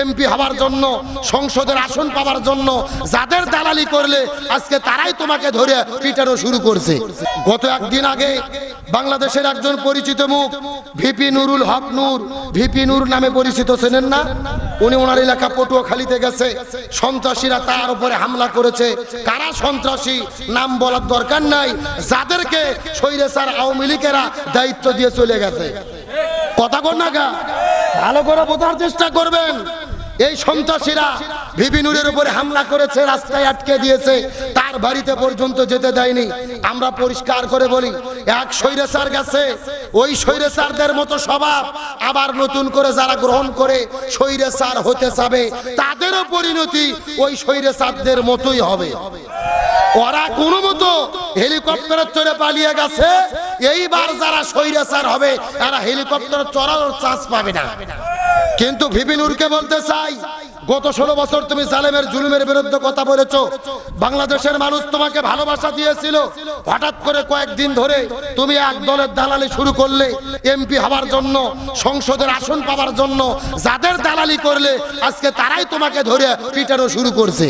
MP হওয়ার জন্য, সংসদের আসন পাওয়ার জন্য যাদের দালালি করলে আজকে তারাই তোমাকে ধরে পিটানো শুরু করছে। গত একদিন আগে বাংলাদেশের একজন পরিচিত মুখ, ভিপি নুরুল হক নূর, ভিপি নূর নামে পরিচিত ছিলেন না? উনি ওনার এলাকা পটুয়াখালীতে গেছে। সন্ত্রাসীরা তার উপরে হামলা করেছে। কারা সন্ত্রাসী? নাম বলার দরকার নাই। যাদেরকে স্বৈরাচার আওয়ামী লীগেরা দায়িত্ব দিয়ে চলে গেছে। কথা কর না গা। ভালো করে বোঝার চেষ্টা করবেন। এই সন্ত্রাসীরা ভিবিনুরের উপরে হামলা করেছে, রাস্তায় আটকে দিয়েছে, তার বাড়িতে পর্যন্ত যেতে দেয়নি। আমরা পরিষ্কার করে বলি, এক স্বৈরাচার গেছে, ওই স্বৈরাচারদের মতো স্বভাব আবার নতুন করে যারা গ্রহণ করে স্বৈরাচার হতে চাবে, তাদেরও পরিণতি ওই স্বৈরাচারদের মতোই হবে। ওরা কোনো মতো হেলিকপ্টারে চড়ে পালিয়ে গেছে, এইবার যারা স্বৈরাচার হবে, তারা হেলিকপ্টারে চড়ানোর চান্স পাবে না। কিন্তু ভিপিনুরকে বলতে চাই, গত ষোলো বছর তুমি জালেমের জুলুমের বিরুদ্ধে কথা বলেছ। বাংলাদেশের মানুষ তোমাকে ভালোবাসা দিয়েছিল। হঠাৎ করে কয়েকদিন ধরে তুমি এক দলের দালালি শুরু করলে, এমপি হওয়ার জন্য, সংসদের আসন পাওয়ার জন্য, যাদের দালালি করলে আজকে তারাই তোমাকে ধরে পিটানো শুরু করছে।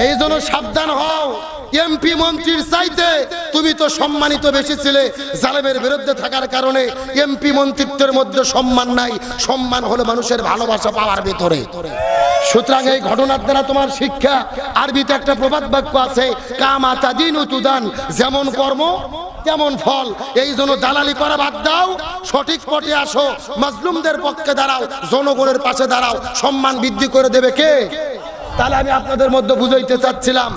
এই জন্য সাবধান হও। এমপি মন্ত্রীর চাইতে তুমি তো সম্মানিত বেশি ছিলে, জালেমের বিরুদ্ধে থাকার কারণে এমপি মন্ত্রিত্বের মধ্যে সম্মান নাই। সম্মান হলো মানুষের ভালোবাসা পাওয়ার ভিতরে। সুতরাং এই ঘটনার দ্বারা তোমার শিক্ষা, আরবিতে একটা প্রবাদ বাক্য আছে, কামা তাদিন তুদান যেমন কর্ম, তেমন ফল। এই জন্য দালালি করা বাদ দাও, সঠিক পথে আসো, মাজলুমদের পক্ষে দাঁড়াও, জনগণের পাশে দাঁড়াও। সম্মান বৃদ্ধি করে দেবে কে? তাহলে আমি আপনাদের মধ্যে বুঝাইতে চাচ্ছিলাম,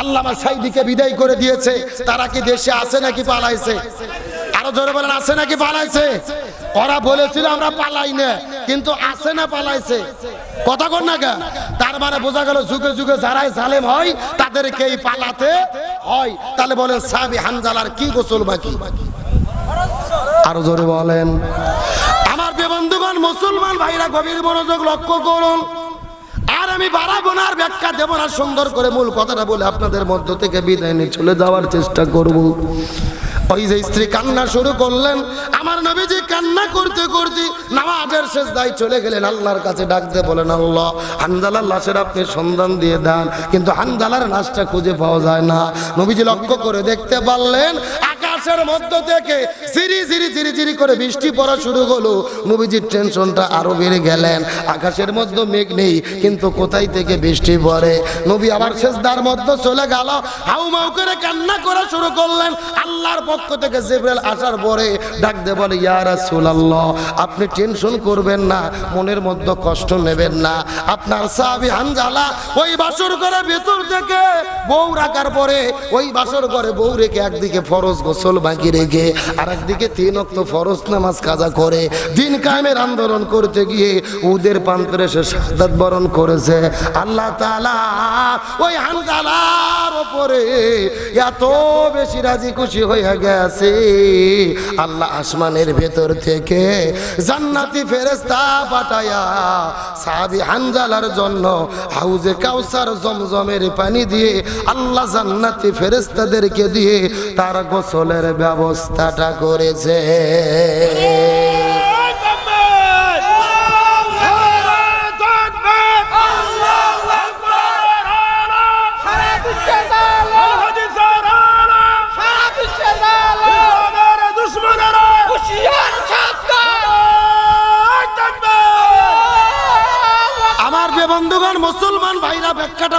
আল্লামা সাইদিকে বিদায় করে দিয়েছে, তারা কি দেশে আছে নাকি পালাইছে? আরও জোরে বলেন, আছে নাকি পালাইছে? ওরা বলেছিল আমরা পালাই না, কিন্তু আছে না পালাইছে। কথা কর না গা তার মানে বোঝা গেল যুগে যুগে যারাই জালেম হয় তাদেরকে এই পালাতে হয়। তাহলে বলেন সাবি হানজালার কি গোসল বাকি? আরও জোরে বলেন। আমার বন্ধুগণ, মুসলমান ভাইরা গভীর মনোযোগ লক্ষ্য করুন। আমি বাড়াবো না আর ব্যাখ্যা দেবো না, সুন্দর করে মূল কথাটা বলে আপনাদের মধ্য থেকে বিদায় নিয়ে চলে যাওয়ার চেষ্টা করব। ওই যে স্ত্রী কান্না শুরু করলেন, আমার নবীজি কান্না করতে করতে নামাজের শেষ দায় চলে গেলেন, আল্লাহর কাছে ডাকতে বলেন, আল্লাহ, হানজালার লাশের আপনি সন্ধান দিয়ে দেন। কিন্তু হানজালার লাশটা খুঁজে পাওয়া যায় না। নবীজি লক্ষ্য করে দেখতে পারলেন আকাশের মধ্য থেকে সিরি সিরি সিরি সিরি করে বৃষ্টি পড়া শুরু হলো। নবীজির টেনশনটা আরও বেড়ে গেলেন। আকাশের মধ্যে মেঘ নেই, কিন্তু কোথায় থেকে বৃষ্টি পড়ে? নবী আবার শেষদার মধ্যে চলে গেল। হাউমাউ করে কান্না করা শুরু করলেন। আল্লাহর পক্ষ থেকে জিব্রাইল আসার পরে ডাক দে বলে, ইয়া রাসূলুল্লাহ, আপনি টেনশন করবেন না, মনের মধ্যে কষ্ট নেবেন না। আপনার সাহাবী হানজালা ওই বাসর করে ভেতর থেকে বউ রাখার পরে ওই বাসর করে বউ রেখে একদিকে ফরজ গোসল বাকি রেখে আর একদিকে তিন অক্ত ফরজ নামাজ কাজা করে দিন কায়েমের আন্দোলন করতে গিয়ে উদের প্রান্তরে সে শাহাদাত বরণ করেছে। আল্লাহ তাআলা ওই হানজালার উপরে এত বেশি রাজি খুশি হয়ে গেছে। আল্লাহ আসমানের ভেতর থেকে জান্নাতি ফেরেস্তা পাঠায়া সাহাবি হানজালার জন্য হাউজে কাউসার জমজমের পানি দিয়ে আল্লাহ জান্নাতি ফেরেস্তাদেরকে দিয়ে তার গোসলের ব্যবস্থাটা করেছে।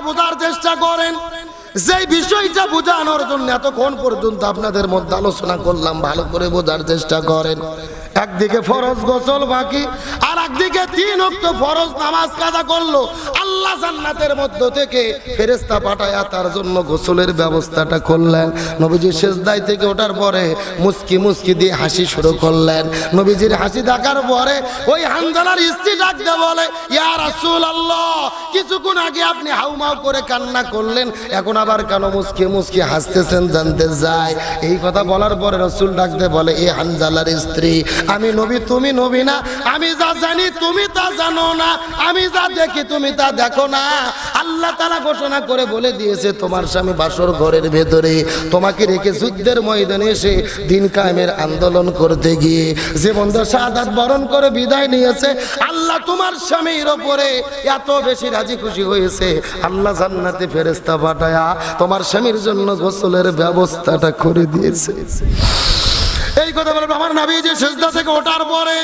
বোঝার চেষ্টা করেন। যে বিষয়টা বোঝানোর জন্য এতক্ষণ পর্যন্ত আপনাদের মধ্যে আলোচনা করলাম, ভালো করে বোঝার চেষ্টা করেন। একদিকে ফরজ গোসল বাকি আর একদিকে তিন অক্ত ফরজ নামাজ কাজা করল। আল্লাহ জান্নাতের মধ্য থেকে ফেরেস্তা পাঠায়া তার জন্য গোসলের ব্যবস্থাটা করলেন। নবীজি শেষদাই থেকে ওঠার পরে মুস্কি মুস্কি দিয়ে হাসি শুরু করলেন। নবীজির হাসি দেখার পরে ওই হানজালার স্ত্রী ডাকতে বলে, ইয়া রাসূল আল্লাহ কিছুক্ষণ আগে আপনি হাউমাউ করে কান্না করলেন, এখন আবার কেন মুস্কি মুস্কি হাসতেছেন জানতে যায় এই কথা বলার পরে রসুল ডাকতে বলে, এ হানজালার স্ত্রী, আমি নবী, তুমি নবী না, আমি যা জানি তুমি তা জানো না, আমি যা দেখি তুমি তা দেখো দেখো না। আল্লাহ তালা ঘোষণা করে বলে দিয়েছে, তোমার স্বামী বাসর ঘরের ভেতরে, তোমাকে রেখে যুদ্ধের ময়দানে এসে দিন কায়েমের আন্দোলন করতে গিয়ে যে বন্ধু সাদাত বরণ করে বিদায় নিয়েছে। আল্লাহ তোমার স্বামীর ওপরে এত বেশি রাজি খুশি হয়েছে। আল্লাহ জান্নাতে ফেরেস্তা পাঠায়া তোমার স্বামীর জন্য গোসলের ব্যবস্থাটা করে দিয়েছে। এই কথা বলে আমার নাবি যে সেজদা থেকে ওঠার পরে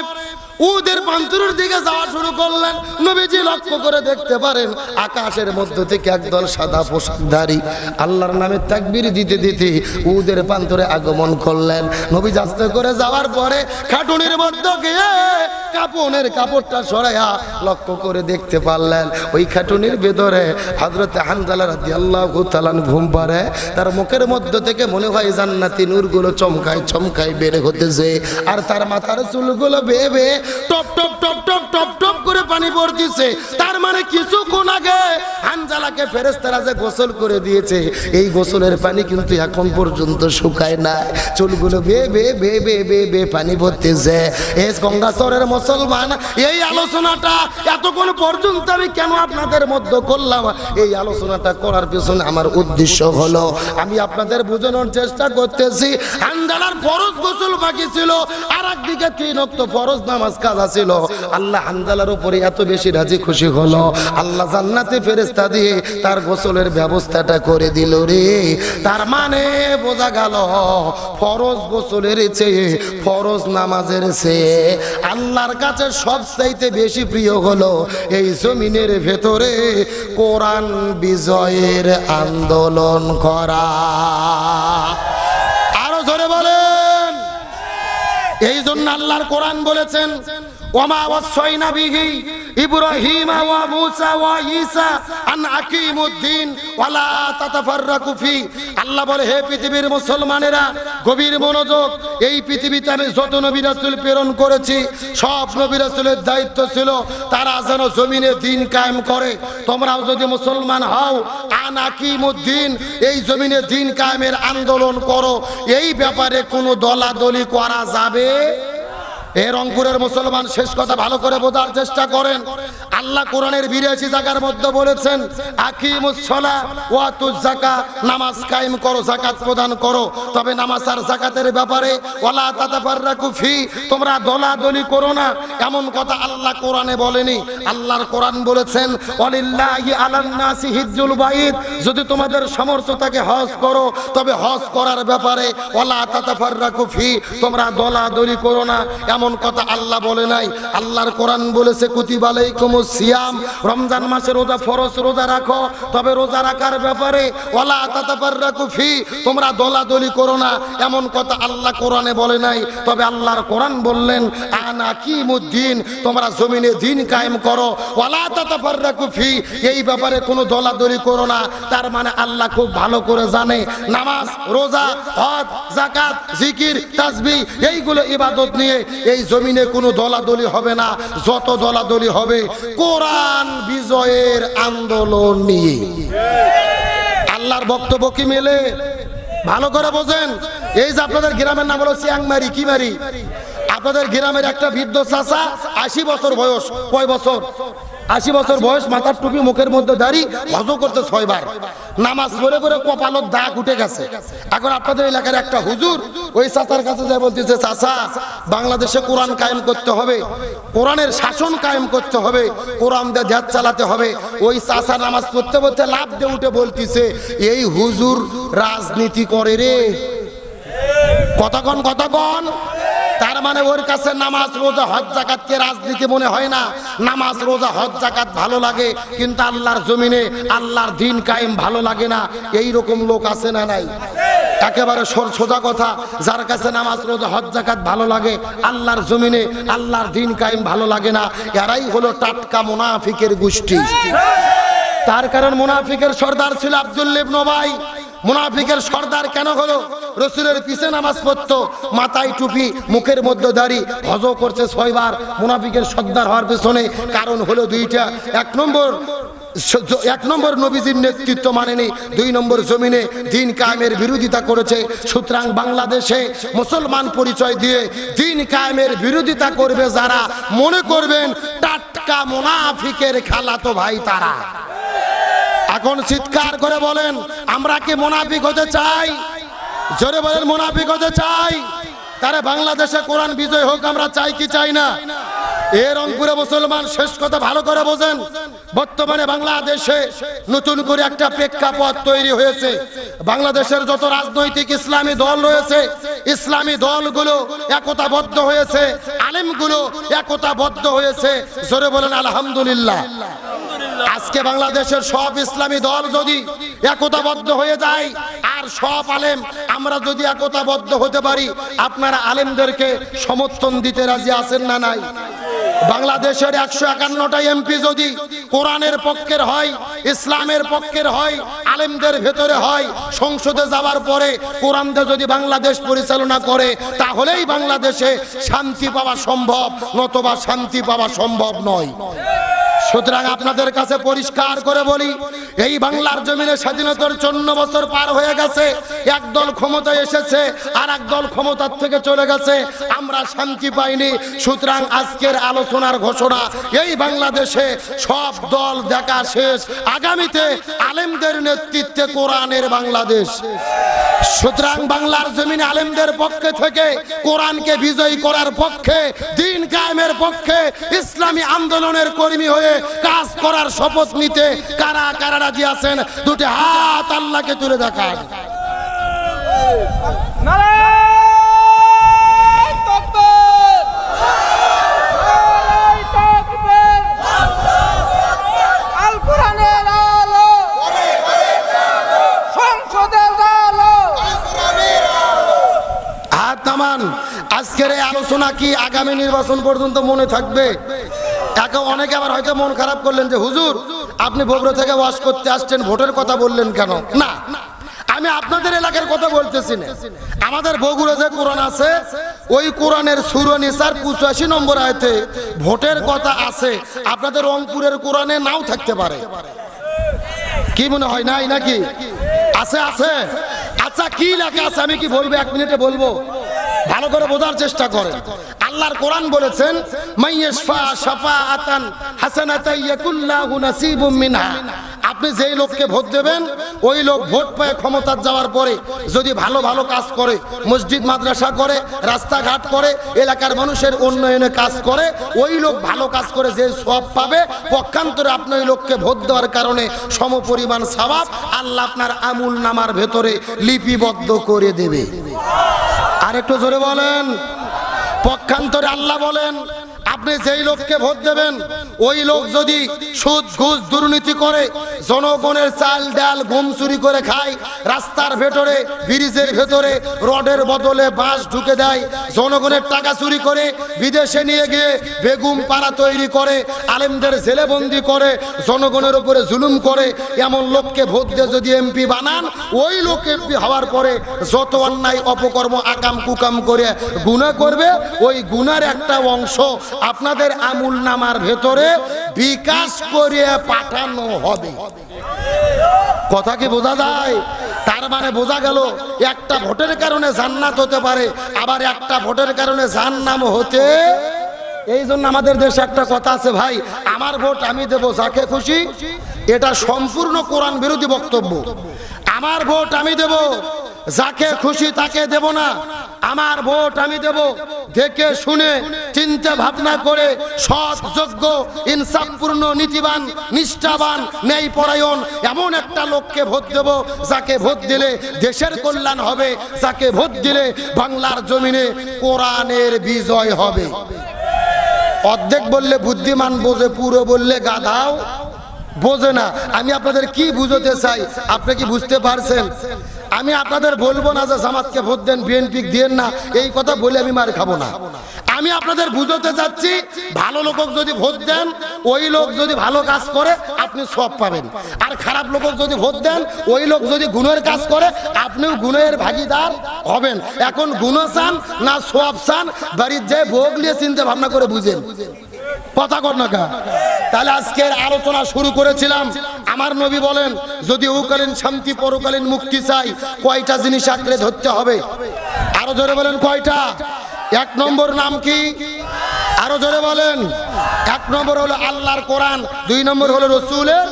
উদের পান্তরের দিকে যাওয়া শুরু করলেন। নবীজি লক্ষ্য করে দেখতে পারেন, আকাশের মধ্য থেকে একদল সাদা পোশাকধারী আল্লাহর নামে তাকবির দিতে দিতে উদের পান্তরে আগমন করলেন। নবী আস্তে করে যাওয়ার পরে খাটুনির মধ্যে গিয়ে কাপনের কাপড়টা সরাইয়া লক্ষ্য করে দেখতে পারলেন, ওই খাটুনির ভেতরে হজরত হানজালা রাদি আল্লাহ ঘুম পারে তার মুখের মধ্য থেকে মনে হয় জান্নাতি নূরগুলো চমকায় চমকায় বের হতেছে, আর তার মাথার চুলগুলো বেয়ে বেয়ে টপ টপ টপ টপ টপ টপ করে পানি পড়তেছে। তার মানে কিছুক্ষণ আগে হানজালাকে ফেরেস্তারা যে গোসল করে দিয়েছে, এই গোসলের পানি কিন্তু এখন পর্যন্ত শুকায় না চুলগুলো বে বে বে বে বে পানি ভরতেছে এই গঙ্গাচরের মুসলমান, এই আলোচনাটা এতক্ষণ পর্যন্ত আমি কেন আপনাদের মধ্যে করলাম? এই আলোচনাটা করার পিছনে আমার উদ্দেশ্য হলো, আমি আপনাদের বোঝানোর চেষ্টা করতেছি। হানজালার ফরজ গোসল বাকি ছিল আর একদিকে তিন ফরজ নামাজ কাজা ছিল। আল্লাহ হানজালার উপরে এত বেশি রাজি খুশি হলো। আল্লাহ জান্নাতে ফেরেস্তা দিয়ে তার গোসলের ব্যবস্থাটা করে দিল রে। তার মানে বোঝা গেল, ফরজ গোসলের চেয়ে ফরজ নামাজের চেয়ে আল্লাহর কাছে সবচাইতে বেশি প্রিয় হলো এই জমিনের ভেতরে কোরআন বিজয়ের আন্দোলন করা। আরও ধরে বলেন। এই জন্য আল্লাহর কোরআন বলেছেন ওমা ওয়া ওয়া ওয়ালা হে পৃথিবীর মুসলমানেরা, গভীর মনোযোগ, এই পৃথিবীতে আমি প্রেরণ করেছি দায়িত্ব ছিল তারা যেন জমিনে দিন কায়েম করে। তোমরাও যদি মুসলমান হও, আন আকিমুদ্দিন, এই জমিনে দিন কায়েমের আন্দোলন করো। এই ব্যাপারে কোনো দলাদলি করা যাবে মুসলমান শেষ কথা ভালো করে বোঝার চেষ্টা করেন। আল্লাহ কোরআনের বিরাশি মধ্যে বলেছেন নামাজ কায়েম করো জাকাত প্রদান করো। তবে নামাজ আর জাকাতের ব্যাপারে তোমরা করো না। এমন কথা আল্লাহ কোরআনে বলেনি। আল্লাহর কোরআন বলেছেন, ওয়ালিল্লাহি হিজ্জুল বাইত। যদি তোমাদের সামর্থ্য থাকে হজ করো, তবে হজ করার ব্যাপারে ওয়ালা তাতাফাররাকু ফি, তোমরা দলাদলি করো না। এমন কথা আল্লাহ বলে নাই। আল্লাহর কোরআন বলেছে, কুতিবা কুমু সিয়াম। রমজান মাসে রোজা ফরজ, রোজা রাখো। তবে রোজা রাখার ব্যাপারে ওয়ালা তাতাফাররাকু ফি, তোমরা দলাদলি করো না। এমন কথা আল্লাহ কোরআনে বলে নাই। তবে আল্লাহর কোরআন বললেন, আনা কি মুদ্দিন তোমরা জমিনে দিন কায়েম করো। ওয়ালা তাতাফাররাকু ফি, এই ব্যাপারে কোনো দলাদলি করো না। তার মানে আল্লাহ খুব ভালো করে জানে। নামাজ, রোজা, হজ জাকাত জিকির তাসবিহ এইগুলো ইবাদত নিয়ে এই জমিনে কোনো দলাদলি হবে না, যত দলাদলি হবে, কোরআন বিজয়ের আন্দোলন নিয়ে। আল্লাহর বক্তব্য কি মেলে? ভালো করে বোঝেন। এই যে আপনাদের গ্রামের নাম হলো চিয়াংমারি, কি মারি? আপনাদের গ্রামের একটা বৃদ্ধ চাষা আশি বছর বয়স, কয় বছর? আশি বছর বয়স মাথার টুপি মুখের মধ্যে দাঁড়ি হজ করতে ছয়বার নামাজ পড়ে করে কপালত দাগ উঠে গেছে। এখন আপনাদের এলাকার একটা হুজুর ওই চাচার কাছে যায় বলতেছে চাচা বাংলাদেশে কোরআন কায়েম করতে হবে কোরআনের শাসন কায়েম করতে হবে কোরআন দিয়ে ধ্যাত চালাতে হবে। ওই চাচা নামাজ পড়তে পড়তে লাভ দিয়ে উঠে বলতিছে এই হুজুর রাজনীতি করে রে। কতক্ষণ কতক্ষণ তার মানে ওর কাছে নামাজ, রোজা, হজ জাকাতকে রাজনীতি মনে হয় না? নামাজ, রোজা, হজ জাকাত ভালো লাগে, কিন্তু আল্লাহর জমিনে, আল্লাহর দিন কায়েম ভালো লাগে না। এই রকম লোক আছে না নাই? একেবারে সোজা কথা, যার কাছে নামাজ, রোজা, হজ জাকাত ভালো লাগে, আল্লাহর জমিনে, আল্লাহর দিন কায়েম ভালো লাগে না, এরাই হলো টাটকা মুনাফিকের গোষ্ঠী। তার কারণ মুনাফিকের সর্দার ছিল আব্দুল্লিব নবাই মুনাফিকের সর্দার কেন হলো? রসুলের পিছে নামাজ পড়তো, মাথায় টুপি, মুখের মধ্যে দাড়ি হজ করছে ছয়বার, মুনাফিকের সর্দার হওয়ার পেছনে কারণ হলো দুইটা। এক নম্বর এক নম্বর নবীজির নেতৃত্ব মানেনি, দুই নম্বর জমিনে দিন কায়েমের বিরোধিতা করেছে। সুতরাং বাংলাদেশে মুসলমান পরিচয় দিয়ে দিন কায়েমের বিরোধিতা করবে যারা। মনে করবেন, টাটকা মুনাফিকের খেলা তো ভাই তারা। এখন চিৎকার করে বলেন, আমরা কি মুনাফিক হতে চাই? জোরে বলেন, মুনাফিক হতে চাই। তারা বাংলাদেশে কোরআন বিজয় হোক, আমরা চাই কি চাই না? এ রংপুরে মুসলমান শেষ কথা ভালো করে বোঝেন। বর্তমানে বাংলাদেশে নতুন করে একটা প্রেক্ষাপট তৈরি হয়েছে। বাংলাদেশের যত রাজনৈতিক ইসলামী দল রয়েছে, ইসলামী দলগুলো একতাবদ্ধ হয়েছে, আলেমগুলো একতাবদ্ধ হয়েছে। জোরে বলেন, আলহামদুলিল্লাহ। আজকে বাংলাদেশের সব ইসলামী দল যদি একতাবদ্ধ হয়ে যায়, আর সব আলেম, আমরা যদি একতাবদ্ধ হতে পারি, আপনারা আলেমদেরকে সমর্থন দিতে রাজি আছেন না নাই? বাংলাদেশের একশো একান্নটা এমপি যদি কোরআনের পক্ষের হয়, ইসলামের পক্ষের হয়, আলেমদের ভেতরে হয়, সংসদে যাওয়ার পরে কোরআন যদি বাংলাদেশ পরিচালনা করে, তাহলেই বাংলাদেশে শান্তি পাওয়া সম্ভব, নতবা শান্তি পাওয়া সম্ভব নয়। সুতরাং আপনাদের কাছে পরিষ্কার করে বলি, এই বাংলার জমিনে স্বাধীনতার চন্ন বছর পার হয়ে গেছে, একদল ক্ষমতায় এসেছে আর একদল ক্ষমতার থেকে চলে গেছে, আমরা শান্তি পাইনি। সুতরাং আজকের আলোচনার ঘোষণা, এই বাংলাদেশে সব দল দেখা শেষ। আগামীতে আলেমদের নেতৃত্বে কোরআনের বাংলাদেশ। সুতরাং বাংলার জমিনে আলেমদের পক্ষে থেকে কোরআনকে বিজয়ী করার পক্ষে, দিন কায়েমের পক্ষে ইসলামী আন্দোলনের কর্মী হয়ে কাজ করার শপথ নিতে কারা কারা রাজি আছেন? দুটি হাত আল্লাহকে তুলে দেখান। আজকের এই আলোচনা কি আগামী নির্বাচন পর্যন্ত মনে থাকবে? একে অনেকে আবার হয়তো মন খারাপ করলেন যে, হুজুর, আপনি বগুড়া থেকে ওয়াশ করতে আসছেন, ভোটের কথা বললেন কেন? না। আমি আপনাদের এলাকার কথা বলতেছি না। আমাদের বগুড়া যে কোরআন আছে, ওই কোরআনের সুরনিসার পঁচাশি নম্বর আয়তে ভোটের কথা আছে। আপনাদের রংপুরের কোরআনে নাও থাকতে পারে। কি মনে হয়, নাই নাকি? আছে আছে। আচ্ছা কি লেখা আছে? আমি কি বলব? এক মিনিটে বলব? ভালো করে বোঝার চেষ্টা করেন। আল্লাহর কোরআন বলেছেন মাইয়াশফা শাফাআতান হাসানাতান ইয়াকুল্লাহু নাসিবুম মিনহা। আপনি যেই লোককে ভোট দেবেন, ওই লোক ভোট পায় ক্ষমতার যাওয়ার পরে। যদি ভালো ভালো কাজ করে, মসজিদ, মাদ্রাসা করে, রাস্তাঘাট করে, এলাকার মানুষের উন্নয়নে কাজ করে, ওই লোক ভালো কাজ করে যে সব পাবে, পক্ষান্তরে আপনি ওই লোককে ভোট দেওয়ার কারণে সমপরিমাণ সবাব আল্লাহ আপনার আমুল নামার ভেতরে লিপিবদ্ধ করে দেবে। আর একটু জোরে বলেন পক্ষান্তরে আল্লাহ বলেন আপনি যেই লোককে ভোট দেবেন, ওই লোক যদি সুদ, ঘুষ, দুর্নীতি করে, জনগণের চাল, ডাল গম চুরি করে খায়, রাস্তার ভেতরে, ব্রিজের ভেতরে, রডের বদলে বাঁশ ঢুকে দেয়, জনগণের টাকা চুরি করে বিদেশে নিয়ে গিয়ে বেগুম পাড়া তৈরি করে, আলেমদের জেলেবন্দি করে, জনগণের উপরে জুলুম করে, এমন লোককে ভোট দিয়ে যদি এমপি বানান, ওই লোক এমপি হওয়ার পরে যত অন্যায়, অপকর্ম আকাম কুকাম করে গুণা করবে, ওই গুনার একটা অংশ আপনাদের আমুল নামার ভেতরে বিকাশ করে পাঠানো হবে। কথা কি বোঝা যায়? তার মানে বোঝা গেল, একটা ভোটের কারণে জান্নাত হতে পারে, আবার একটা ভোটের কারণে জাহান্নাম হতে এই জন্য আমাদের দেশে একটা কথা আছে, ভাই, আমার ভোট আমি দেব, যাকে খুশি, এটা সম্পূর্ণ কোরআন বিরোধী বক্তব্য। আমার ভোট আমি দেব, যাকে খুশি তাকে দেব না। আমার ভোট আমি দেব। দেখে শুনে, চিন্তা ভাবনা করে, সৎ, যোগ্য, ইনসাফপূর্ণ, নীতিবান, নিষ্ঠাবান ন্যায় পরায়ণ এমন একটা লোককে ভোট দেব যাকে ভোট দিলে দেশের কল্যাণ হবে, যাকে ভোট দিলে বাংলার জমিনে কোরআনের বিজয় হবে। অর্ধেক বললে বুদ্ধিমান, বোঝে পুরো বললে গাধাও। বোঝে না। আমি আপনাদের কি বুঝতে চাই? আপনি কি বুঝতে পারছেন? আমি আপনাদের বলব না যে জামাতকে ভোট দেন বিএনপি দেন না। এই কথা বলে আমি মার খাব না। আমি আপনাদের বুঝতে চাচ্ছি, ভালো লোক যদি ভোট দেন, ওই লোক যদি ভালো কাজ করে, আপনি সব পাবেন। আর খারাপ লোক যদি ভোট দেন, ওই লোক যদি গুণের কাজ করে, আপনিও গুণের ভাগিদার হবেন। এখন গুণ চান না সব চান, বাড়ির যে ভোগ নিয়ে চিন্তা ভাবনা করে বুঝেন। কথা কর না? তাহলে আজকের আলোচনা শুরু করেছিলাম। আমার নবী বলেন, যদি উকালীন শান্তি, পরকালীন মুক্তি চাই, কয়টা জিনিস আঁকড়ে ধরতে হবে? আরও জোরে বলেন কয়টা? এক নম্বর নাম কি? আরও জোরে বলেন। এক নম্বর হলো আল্লাহর কোরআন, দুই নম্বর হলো রসুলের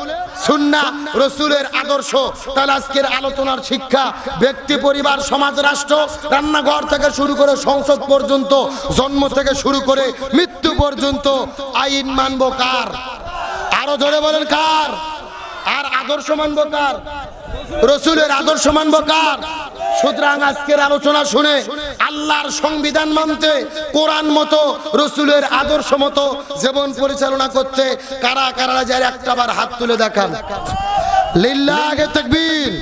সুন্না, রসুলের আদর্শ। তাহলে আজকের আলোচনার শিক্ষা, ব্যক্তি, পরিবার, সমাজ, রাষ্ট্র, রান্নাঘর থেকে শুরু করে সংসদ পর্যন্ত, জন্ম থেকে শুরু করে মৃত্যু পর্যন্ত আইন মানব কার? আরও জোরে বলেন কার? আর আদর্শ মানব কার? রসুলের আদর্শ মানব কার? সুতরাং আজকের আলোচনা শুনে আল্লাহর সংবিধান মানতে, কোরআন মতো, রসুলের আদর্শ মতো জীবন পরিচালনা করতে কারা কারা যায় একটাবার হাত তুলে দেখান। লিল্লাহ তাকবীর।